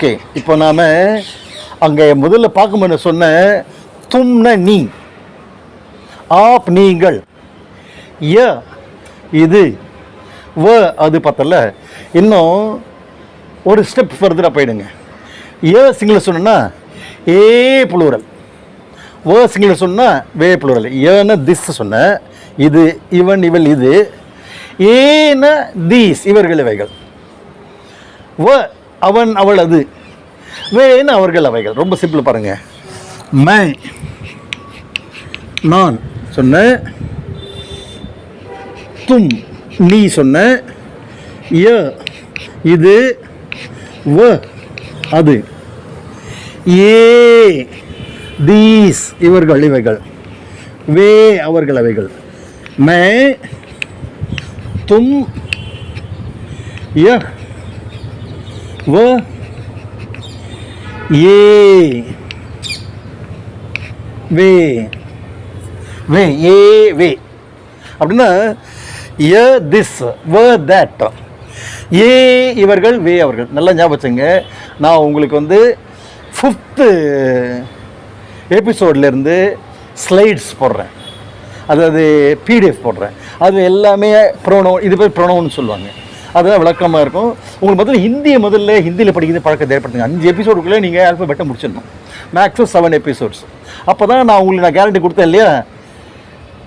Okay இப்போ நாம அங்கே முதல்ல பார்க்கும்போது சொன்ன தும்ன நீ. ஆப் நீங்கள். ய இது. வ அது பார்த்தல இன்னும் ஒரு ஸ்டெப் ஃபர்தராக போயிடுங்க. ஏ சிங்கிள் சொன்னா ஏ புளூரல் வ சிங்கிள் சொன்னால் வே புளூரல் ஏன்னா திஸ் சொன்ன. இது இவன் இவள் இது. ஏன தீஸ் இவர்கள் இவைகள். வ அவன் அவள் அது வேன் அவர்கள் அவைகள்? ரொம்ப சிம்பிள் பாருங்க. மை நான் சொன்ன தும் நீ சொன்ன ய இது வ அது. ஏ தீஸ் இவர்கள் இவைகள். வே அவர்கள் அவைகள். மே தும் ய வ ஏ வே. வே ஏ வே. அப்படின்னா ஏ திஸ் வ தட் ஏ இவர்கள் வே அவர்கள். நல்லா ஞாபகம் வச்சுங்க. நான் உங்களுக்கு வந்து ஃபிஃப்த்து எபிசோட்லேருந்து ஸ்லைட்ஸ் போடுறேன். அதாவது பிடிஎஃப் போடுறேன். அது எல்லாமே ப்ரோனோ இது பேர் ப்ரோனோன்னு சொல்லுவாங்க. அதுதான் விளக்கமாக இருக்கும். உங்களுக்கு முதல்ல ஹிந்தியை முதல்ல ஹிந்தியில் படிக்கிறது பழக்கத்தை ஏற்படுத்துங்க. அஞ்சு எபிசோடுக்குள்ளே நீங்கள் ஆல்ஃபபெட்டை முடிச்சிடணும். மேக்ஸிமம் செவன் எபிசோட்ஸ் அப்போ தான் நான் உங்களுக்கு நான் கேரண்டி கொடுத்தேன் இல்லையா?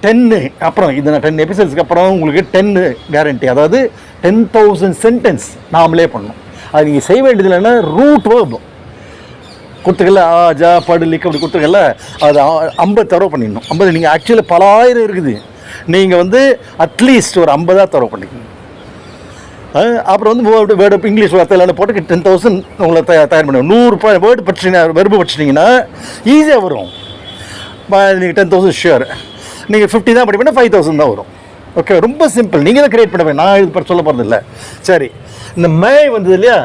டென்னு அப்புறம் இது நான் டென் எபிசோட்ஸ்க்கு அப்புறம் உங்களுக்கு டென்னு கேரண்டி அதாவது டென் தௌசண்ட் சென்டென்ஸ் நாமளே பண்ணணும். அது நீங்கள் செய்ய வேண்டியது இல்லைன்னா ரூட் வேர்ப் கொடுத்துக்கல ஆ ஜா படு லிக் அப்படி கொடுத்துருக்கல அது ஐம்பது தரவு பண்ணிடணும். ஐம்பது நீங்கள் ஆக்சுவலி பலாயிரம் இருக்குது. நீங்கள் வந்து அட்லீஸ்ட் ஒரு ஐம்பதாக தரவு பண்ணிக்கணும். அப்புறம் வந்து வேர்டு வேர்டு இங்கிலீஷ் வார்த்தை போட்டு டென் தௌசண்ட் உங்களை தயார் தயார் பண்ணுவோம் நூறு வேர்டு படிச்சிங்கன்னா வெறுப்பு படிச்சிட்டிங்கன்னா ஈஸியாக வரும். நீங்கள் டென் தௌசண்ட் ஷியர் நீங்கள் ஃபிஃப்டி தான் படிப்பீங்கன்னா ஃபைவ் தௌசண்ட் தான் வரும். ஓகே ரொம்ப சிம்பிள் நீங்கள் தான் கிரியேட் பண்ண நான் இது பற்றி சொல்ல போகிறது இல்லை. சரி. இந்த மே வந்தது இல்லையா?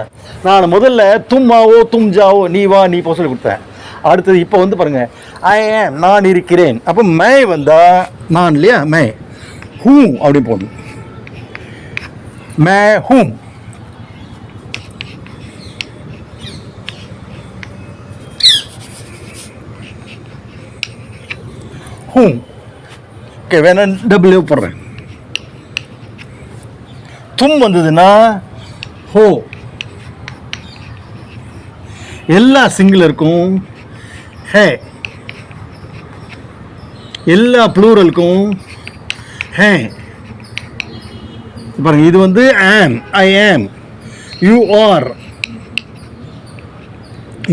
நான் முதல்ல தும்மாவோ தும்ஜாவோ நீ வா நீ போ சொல்லி கொடுத்தேன். அடுத்தது இப்போ வந்து பாருங்கள் ஐ ஏன் நான் இருக்கிறேன். அப்போ மே வந்தால் நான் இல்லையா? மே. ஹூ அப்படின்னு போடணும். மே ஹூம் ஹூம் ஓகே வேணா டபுள்யூ போடுறேன் தும் வந்ததுன்னா ஹோ எல்லா சிங்கிளருக்கும் ஹே எல்லா ப்ளூரலுக்கும் ஹே பாருங்க இது வந்து am I am you are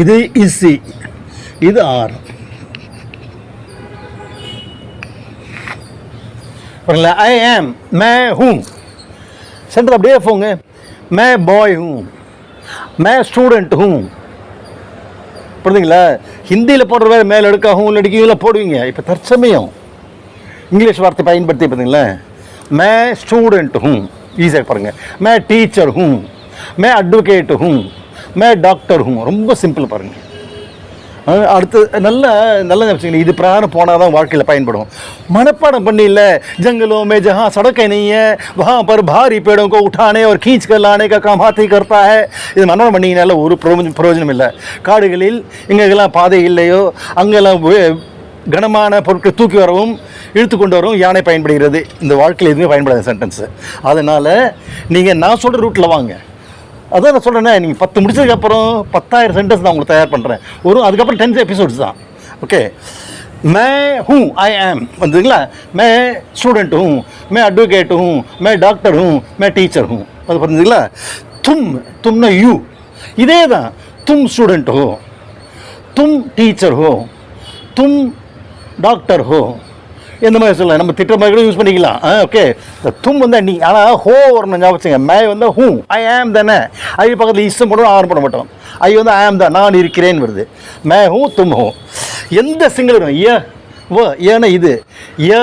இது இசி இது ஆர் பாருங்களா ஐ ஆம் மே ஹூம். சென்டர் அப்படியே போங்க. மே பாய் ஹூம். மே ஸ்டூடெண்ட் ஹூம். புரியுதுங்களா? ஹிந்தியில் போடுற வேறு மேலே எடுக்க ஹூம் லடிக்கையில் போடுவீங்க. இப்போ தற்சமயம் இங்கிலீஷ் வார்த்தை பயன்படுத்தி பார்த்தீங்களா மே ஸ்டூடெண்ட் ஹூம் ஈஸியாக பாருங்கள் மே டீச்சர் ஹூம் மே அட்வொகேட் ஹூம் மே டாக்டர் ஹூம் ரொம்ப சிம்பிள் பாருங்கள் அஹ் அடுத்து நல்ல நல்ல வச்சுக்கணும் இது பிரகாரம் போனால் தான் வாழ்க்கையில் பயன்படும் மனப்பாடம் பண்ணி இல்லை जंगलों में जहाँ सड़कें नहीं है वहाँ पर भारी पेड़ों को उठाने और खींच कर लाने का काम हाथी करता है இது மனப்பாடம் பண்ணிங்கனால ஒரு பிரயோஜனம் பிரயோஜனம் இல்லை காடுகளில் எங்கெல்லாம் பாதை இல்லையோ அங்கெல்லாம் வே- கனமான பொருட்களை தூக்கி வரவும் இழுத்து கொண்டு வரும் யானை பயன்படுகிறது. இந்த வாழ்க்கையில் எதுவுமே பயன்படாத சென்டென்ஸு அதனால் நீங்கள் நான் சொல்கிற ரூட்டில் வாங்க. அதான் நான் சொல்கிறேனே நீங்கள் பத்து முடிச்சதுக்கப்புறம் பத்தாயிரம் சென்டென்ஸ் நான் உங்களுக்கு தயார் பண்ணுறேன் ஒரு அதுக்கப்புறம் டென்த் எபிசோட்ஸ் தான். ஓகே மே ஹூ ஐ ஆம். வந்ததுங்களா? மே ஸ்டூடெண்ட் ஹூ மே அட்வொகேட் ஹூ மே டாக்டர் ஹூ மே டீச்சர் ஹூ அது புரிஞ்சுங்களா தும் தும்னா யூ. இதே தான் தும் ஸ்டூடெண்ட் ஹோ தும் டீச்சர் ஹோ தும் டாக்டர் ஹோ இந்த மாதிரி சொல்லலாம்? நம்ம திட்ட மாதிரி கூட யூஸ் பண்ணிக்கலாம். ஓகே தும் வந்து நீ ஆனால் ஹோ வரணும் ஞாபகம் மே வந்து ஹூ. ஐ ஆம் தானே ஐ பக்கத்தில் இஷ்டம் பண்ணுவோம் ஆர்டர் பண்ண மாட்டோம். ஐ வந்து ஐ ஆம் தான் நான் இருக்கிறேன் வருது. மே ஹூ தும் ஹூ. எந்த சிங்கிள் வரும்? ஏ ஓ ஏன்னா இது. ஏ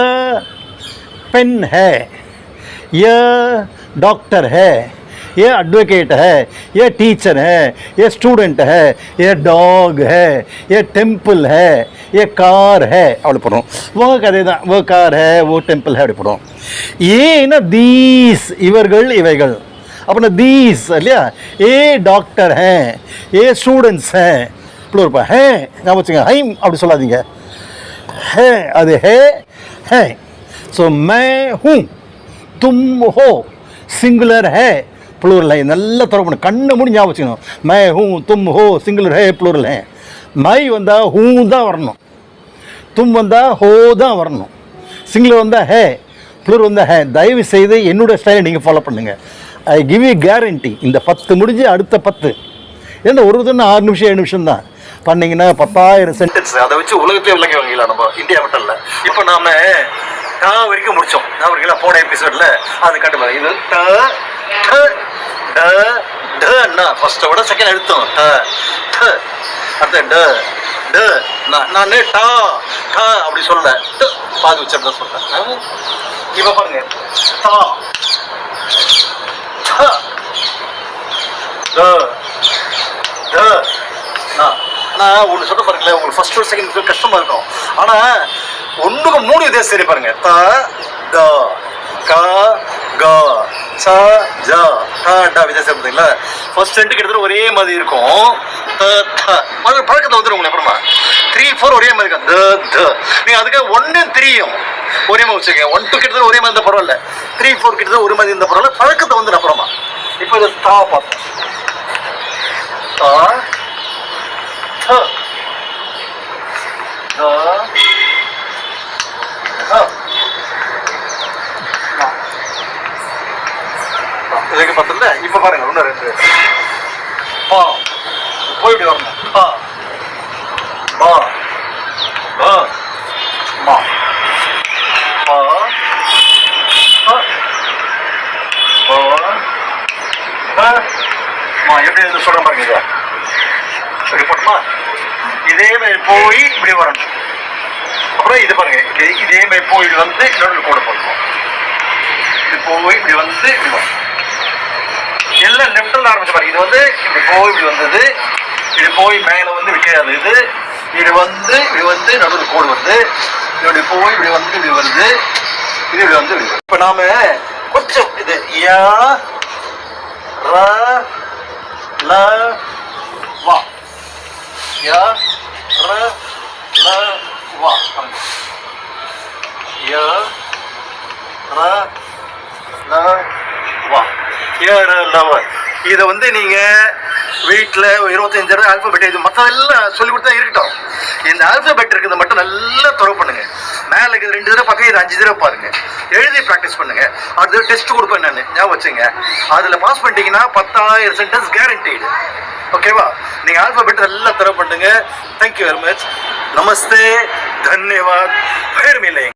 பென் ஹே. ஏ டாக்டர் ஹே. ये एडवोकेट है ये टीचर है ये स्टूडेंट है ये डॉग है ये टेम्पल है ये कार है அப்படி போடுறோம் वो கதை தான் वो कार है वो टेम्पल है அப்படி போடுறோம் ஏன்னா தீஸ் இவர்கள் இவைகள் அப்புறம் தீஸ் இல்லையா ஏ டாக்டர் ஹே ஏ ஸ்டூடெண்ட்ஸ் ஹே இப்படி இருப்பா ஹே ஞாபகம் வச்சுங்க ஹைம் அப்படி சொல்லாதீங்க है அது है है सो मैं हूँ तुम हो सिंगुलर है ப்ளூரல் ஹே நல்லா திறக்கணும் கண்ணை மூடி ஞாபகம் வச்சுக்கணும். மை ஹூ தும் ஹோ சிங்கிள் ஹே ப்ளூரல் ஹே மை வந்தால் ஹூ தான் வரணும். தும் வந்தால் ஹோ தான் வரணும். சிங்கிள் வந்தால் ஹே ப்ளூர் வந்தால் ஹே. தயவு செய்து என்னுடைய ஸ்டைலை நீங்கள் ஃபாலோ பண்ணுங்கள் ஐ கிவ் யூ கேரண்டி இந்த பத்து முடிஞ்சு அடுத்த பத்து. ஏன்னா ஒரு இதுன்னு ஆறு நிமிஷம் ஏழு நிமிஷம் தான். பண்ணீங்கன்னா பத்தாயிரம் சென்டென்ஸ் அதை வச்சு உலகத்தையும் விளக்கி வாங்கிக்கலாம் நம்ம? இந்தியா மட்டும் இல்லை. இப்போ நாம் டா வரைக்கும் முடித்தோம் நான் வரைக்கும் போன எபிசோடில் அது கட்டுப்பாடு இது டா ட ட டன்னா ஃபர்ஸ்ட்டை விட செகண்ட் எழுத்தம். ட ட. அடுத்த ட ட நான் நான் டா டா அப்படி சொல்ல ட. பாதி வச்சு தான் சொல்றேன். இப்போ பாருங்க. டா ட ட ட நான் நான் ஒன்று சொல்ல பாருங்களேன். உங்களுக்கு ஃபர்ஸ்ட் ஒரு செகண்ட் கஷ்டமா இருக்கும். ஆனா ஒண்ணுக்கு மூணு இதே சரி பாருங்க. த த க க. சா ஜா ட ட வித்தியாசம் பார்த்தீங்களா? ஃபர்ஸ்ட் ரெண்டு கிட்டத்தட்ட ஒரே மாதிரி இருக்கும். த த. அது பழக்கத்தை வந்துடும் உங்களுக்கு அப்புறமா. த்ரீ ஃபோர் ஒரே மாதிரி இருக்கும். த த. நீங்க அதுக்கு ஒன்று த்ரீயும் ஒரே மாதிரி வச்சுக்கோங்க. ஒன் டூ கிட்டத்தட்ட ஒரே மாதிரி இருந்தால் பரவாயில்ல. த்ரீ ஃபோர் கிட்டத்தட்ட ஒரு மாதிரி இருந்தால் பரவாயில்ல. பழக்கத்தை வந்துடும் அப்புறமா. இப்போ இது தா பார்த்தோம் தா थ द இதுக்கு பத்தல இப்ப பாருங்க ஒண்ணு ரெண்டு. பா. போய் இப்படி வரணும். பா. பா. பா. மா பா. பா. பா. மா எப்படி இது பாருங்க இதை. இப்படி போட்டுமா? இதே மாதிரி போய் இப்படி வரணும். அப்புறம் இது பாருங்க இது- இதே மாதிரி போய் வந்து இன்னொரு கூட போடணும் இது போய் இப்படி வந்து இப்படி வரணும். எல்லாம் லெஃப்டில் ஆரம்பிச்சு பாருங்க இது வந்து இப்படி போய் இப்படி வந்தது. இது போய் மேலே வந்து விற்காது இது. இது வந்து இது வந்து நடுவில் கோடு வருது. இப்படி போய் இப்படி வந்து இப்படி வருது. இது இப்படி வந்து இப்படி இப்போ நாம கொஞ்சம் இது யா ர ல வா. யா ர ல வா. யா ர ல வா. ஏழு லெவல் இதை வந்து நீங்க வீட்டில் இருபத்தஞ்சு தடவை ஆல்பபெட் இது மற்றதெல்லாம் சொல்லி கொடுத்தா இருக்கட்டும். இந்த ஆல்பபெட் இருக்கிறத மட்டும் நல்லா தொடர்பு பண்ணுங்க. மேலே இருக்கிறது ரெண்டு தடவை பக்கம் இது அஞ்சு தடவை பாருங்க. எழுதி ப்ராக்டிஸ் பண்ணுங்க. அடுத்த டெஸ்ட் கொடுப்பேன் நான் ஞாபகம் வச்சுங்க. அதில் பாஸ் பண்ணிட்டீங்கன்னா பத்தாயிரம் சென்டென்ஸ் கேரண்டீடு ஓகேவா நீங்கள் ஆல்பபெட் நல்லா தர பண்ணுங்க. தேங்க்யூ வெரி மச் நமஸ்தே தன்யவாத். பேர் மில்லை